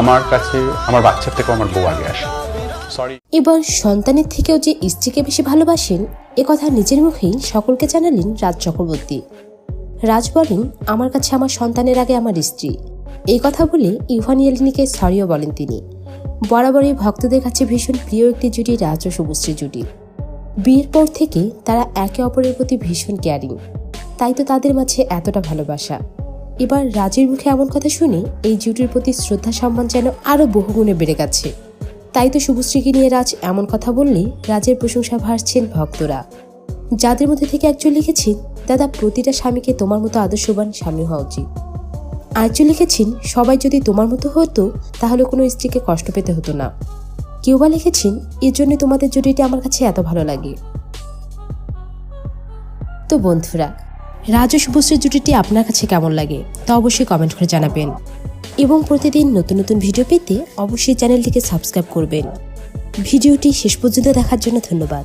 আমার কাছে আমার বাচ্চার থেকে আমার বউ আগে আসে। সরি এবার সন্তানের থেকেও যে স্ত্রীকে বেশি ভালোবাসেন এ কথা নিজের মুখেই সকলকে জানালেন রাজ চক্রবর্তী। রাজ বলেন আমার কাছে আমার সন্তানের আগে আমার স্ত্রী। এই কথা বলে ইভান ইয়ালিনীকে সরিও বলেন তিনি। বরাবরই ভক্তদের কাছে ভীষণ প্রিয় একটি জুটি রাজ ও শুভশ্রী জুটি। বিয়ের পর থেকে তারা একে অপরের প্রতি ভীষণ কেয়ারিং। তাই তো তাদের মাঝে এতটা ভালোবাসা। এবার রাজের মুখে এমন কথা শুনে এই জুটির প্রতি শ্রদ্ধা সম্মান যেন আরও বহুগুণে বেড়ে গেছে। তাই তো শুভশ্রীকে নিয়ে রাজ এমন কথা বললে রাজের প্রশংসা ভাসছেন ভক্তরা। যাদের মধ্যে থেকে একজন লিখেছেন, দাদা, প্রতিটা স্বামীকে তোমার মতো আদর্শবান স্বামী হওয়া উচিত। আরেকজন লিখেছেন, সবাই যদি তোমার মতো হতো, তাহলে কোনো স্ত্রীকে কষ্ট পেতে হতো না। কেউ বা লিখেছেন, এর জন্য তোমাদের জুটিটি আমার কাছে এত ভালো লাগে। তো বন্ধুরা রাজ শুভশ্রীর জুটিটি আপনার কাছে কেমন লাগে তা অবশ্যই কমেন্ট করে জানাবেন। এবং প্রতিদিন নতুন নতুন ভিডিও পেতে অবশ্যই চ্যানেলটিকে সাবস্ক্রাইব করবেন। ভিডিওটি শেষ পর্যন্ত দেখার জন্য ধন্যবাদ।